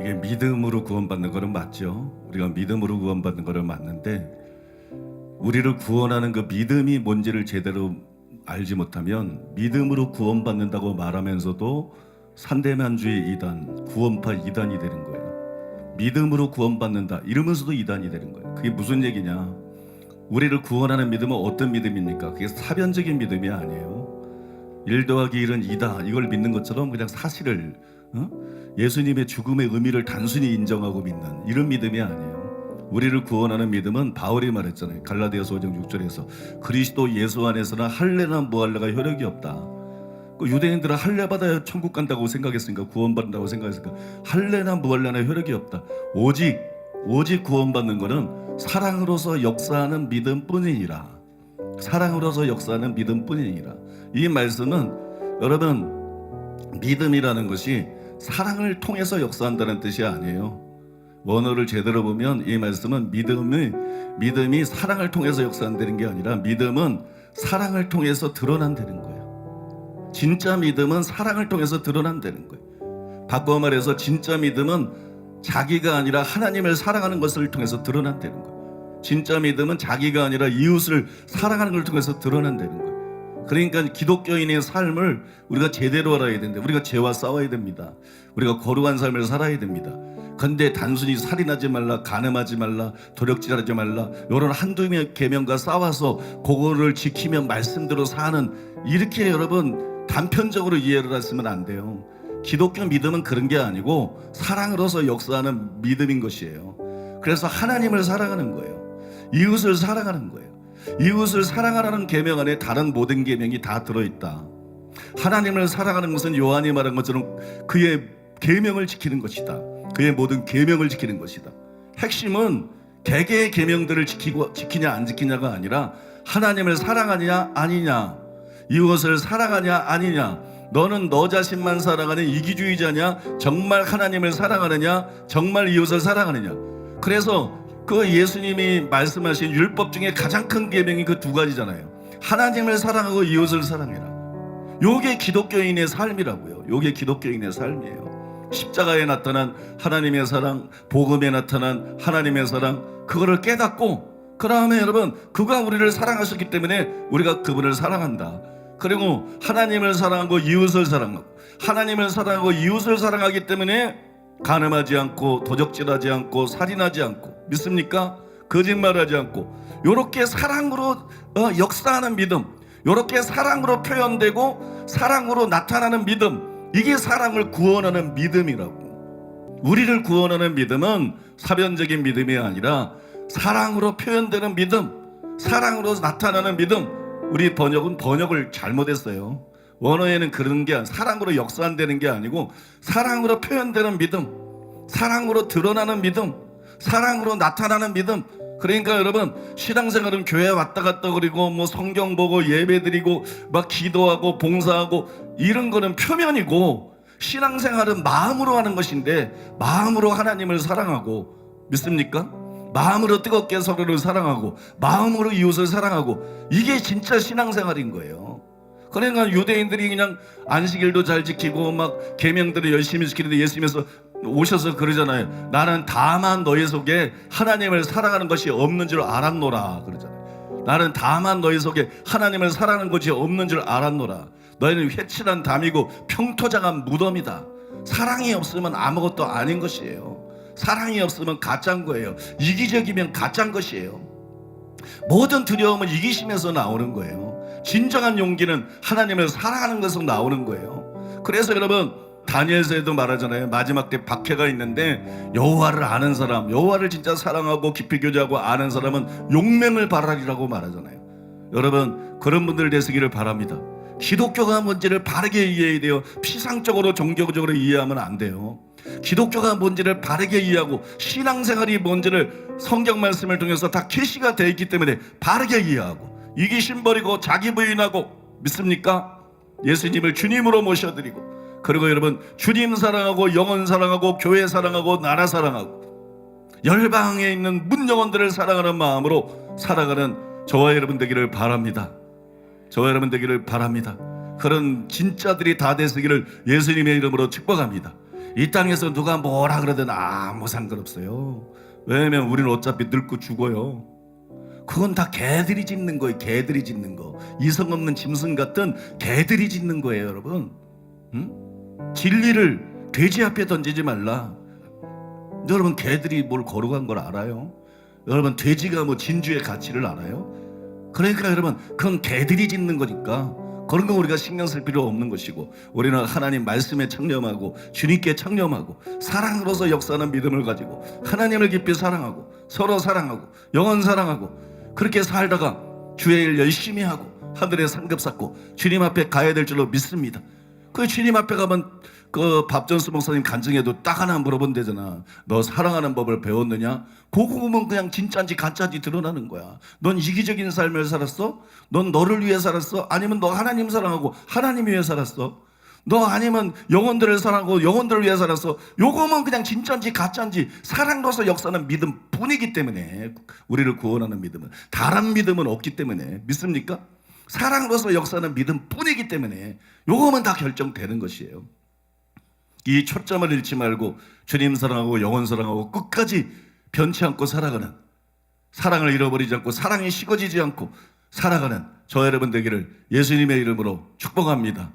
이게 믿음으로 구원받는 거는 맞죠. 우리가 믿음으로 구원받는 거는 맞는데 우리를 구원하는 그 믿음이 뭔지를 제대로 알지 못하면 믿음으로 구원받는다고 말하면서도 산대만주의 이단, 구원파 이단이 되는 거예요. 믿음으로 구원받는다 이러면서도 이단이 되는 거예요. 그게 무슨 얘기냐? 우리를 구원하는 믿음은 어떤 믿음입니까? 그게 사변적인 믿음이 아니에요. 1 더하기 1은 2다. 이걸 믿는 것처럼 그냥 사실을 어? 예수님의 죽음의 의미를 단순히 인정하고 믿는 이런 믿음이 아니에요. 우리를 구원하는 믿음은 바울이 말했잖아요. 갈라디아서 5장 6절에서 그리스도 예수 안에서는 할례나 무할례가 효력이 없다. 그 유대인들은 할례 받아야 천국 간다고 생각했으니까 구원받는다고 생각했으니까 할례나 무할례나 효력이 없다. 오직 오직 구원받는 것은 사랑으로서 역사하는 믿음뿐이니라. 사랑으로서 역사하는 믿음뿐이니라. 이 말씀은 여러분 믿음이라는 것이 사랑을 통해서 역사한다는 뜻이 아니에요. 원어를 제대로 보면 이 말씀은 믿음이 믿음이 사랑을 통해서 역사한다는 게 아니라 믿음은 사랑을 통해서 드러난다는 거예요. 진짜 믿음은 사랑을 통해서 드러난다는 거예요. 바꿔 말해서 진짜 믿음은 자기가 아니라 하나님을 사랑하는 것을 통해서 드러난다는 거예요. 진짜 믿음은 자기가 아니라 이웃을 사랑하는 걸 통해서 드러난다는 거예요. 그러니까 기독교인의 삶을 우리가 제대로 알아야 되는데 우리가 죄와 싸워야 됩니다. 우리가 거룩한 삶을 살아야 됩니다. 근데 단순히 살인하지 말라, 간음하지 말라, 도력질하지 말라 이런 한두 명의 계명과 싸워서 그거를 지키면 말씀대로 사는 이렇게 여러분 단편적으로 이해를 하시면 안 돼요. 기독교 믿음은 그런 게 아니고 사랑으로서 역사하는 믿음인 것이에요. 그래서 하나님을 사랑하는 거예요. 이웃을 사랑하는 거예요. 이웃을 사랑하라는 계명 안에 다른 모든 계명이 다 들어 있다. 하나님을 사랑하는 것은 요한이 말한 것처럼 그의 계명을 지키는 것이다. 그의 모든 계명을 지키는 것이다. 핵심은 개개의 계명들을 지키고 지키냐 안 지키냐가 아니라 하나님을 사랑하냐 아니냐, 이웃을 사랑하냐 아니냐. 너는 너 자신만 사랑하는 이기주의자냐? 정말 하나님을 사랑하느냐? 정말 이웃을 사랑하느냐? 그래서 그 예수님이 말씀하신 율법 중에 가장 큰 계명이 그 두 가지잖아요. 하나님을 사랑하고 이웃을 사랑해라. 요게 기독교인의 삶이라고요. 요게 기독교인의 삶이에요. 십자가에 나타난 하나님의 사랑, 복음에 나타난 하나님의 사랑, 그거를 깨닫고 그 다음에 여러분 그가 우리를 사랑하셨기 때문에 우리가 그분을 사랑한다. 그리고 하나님을 사랑하고 이웃을 사랑하고 하나님을 사랑하고 이웃을 사랑하기 때문에 간음하지 않고 도적질하지 않고 살인하지 않고 믿습니까? 거짓말하지 않고 요렇게 사랑으로 어, 역사하는 믿음 요렇게 사랑으로 표현되고 사랑으로 나타나는 믿음 이게 사랑을 구원하는 믿음이라고. 우리를 구원하는 믿음은 사변적인 믿음이 아니라 사랑으로 표현되는 믿음 사랑으로 나타나는 믿음. 우리 번역은 번역을 잘못했어요 원어에는 그런 게 사랑으로 역사한다는 게 아니고 사랑으로 표현되는 믿음, 사랑으로 드러나는 믿음, 사랑으로 나타나는 믿음. 그러니까 여러분 신앙생활은 교회 왔다 갔다 그리고 뭐 성경 보고 예배 드리고 막 기도하고 봉사하고 이런 거는 표면이고 신앙생활은 마음으로 하는 것인데 마음으로 하나님을 사랑하고 믿습니까? 마음으로 뜨겁게 서로를 사랑하고 마음으로 이웃을 사랑하고 이게 진짜 신앙생활인 거예요. 그러니까 유대인들이 그냥 안식일도 잘 지키고 막 계명들을 열심히 지키는데 예수님께서 오셔서 그러잖아요. 나는 다만 너희 속에 하나님을 사랑하는 것이 없는 줄 알았노라 그러잖아요. 나는 다만 너희 속에 하나님을 사랑하는 것이 없는 줄 알았노라. 너희는 회칠한 담이고 평토장한 무덤이다. 사랑이 없으면 아무것도 아닌 것이에요. 사랑이 없으면 가짜인 거예요. 이기적이면 가짜인 것이에요. 모든 두려움은 이기심에서 나오는 거예요. 진정한 용기는 하나님을 사랑하는 것에서 나오는 거예요. 그래서 여러분 다니엘서에도 말하잖아요. 마지막 때 박해가 있는데 여호와를 아는 사람, 여호와를 진짜 사랑하고 깊이 교제하고 아는 사람은 용맹을 바라리라고 말하잖아요. 여러분 그런 분들 되시기를 바랍니다. 기독교가 뭔지를 바르게 이해해야 돼요. 피상적으로 종교적으로 이해하면 안 돼요. 기독교가 뭔지를 바르게 이해하고 신앙생활이 뭔지를 성경 말씀을 통해서 다 계시가 되어 있기 때문에 바르게 이해하고 이기심 버리고 자기 부인하고 믿습니까? 예수님을 주님으로 모셔드리고 그리고 여러분 주님 사랑하고 영혼 사랑하고 교회 사랑하고 나라 사랑하고 열방에 있는 문영원들을 사랑하는 마음으로 살아가는 저와 여러분 되기를 바랍니다. 저와 여러분 되기를 바랍니다. 그런 진짜들이 다 되시기를 예수님의 이름으로 축복합니다. 이 땅에서 누가 뭐라 그러든 아무 상관없어요. 왜냐면 우리는 어차피 늙고 죽어요. 그건 다 개들이 짓는 거예요. 개들이 짓는 거. 이성 없는 짐승 같은 개들이 짓는 거예요, 여러분. 응? 진리를 돼지 앞에 던지지 말라. 여러분 개들이 뭘 거룩한 걸 알아요? 여러분 돼지가 뭐 진주의 가치를 알아요? 그러니까 여러분 그건 개들이 짓는 거니까 그런 거 우리가 신경 쓸 필요 없는 것이고 우리는 하나님 말씀에 창념하고 주님께 창념하고 사랑으로서 역사하는 믿음을 가지고 하나님을 깊이 사랑하고 서로 사랑하고 영원 사랑하고 그렇게 살다가 주의 일 열심히 하고 하늘의 상급 쌓고 주님 앞에 가야 될 줄로 믿습니다. 그 주님 앞에 가면 그 밥전수 목사님 간증에도 딱 하나 물어본 되잖아. 너 사랑하는 법을 배웠느냐? 그거 보면 그냥 진짜인지 가짜인지 드러나는 거야. 넌 이기적인 삶을 살았어? 넌 너를 위해 살았어? 아니면 너 하나님 사랑하고 하나님 위해 살았어? 너 아니면 영혼들을 사랑하고 영혼들을 위해 살았어? 요거면 그냥 진짜인지 가짜인지 사랑으로서 역사는 믿음 뿐이기 때문에 우리를 구원하는 믿음은 다른 믿음은 없기 때문에 믿습니까? 사랑으로서 역사는 믿음 뿐이기 때문에 요거면 다 결정되는 것이에요. 이 초점을 잃지 말고 주님 사랑하고 영혼 사랑하고 끝까지 변치 않고 살아가는 사랑을 잃어버리지 않고 사랑이 식어지지 않고 살아가는 저 여러분 되기를 예수님의 이름으로 축복합니다.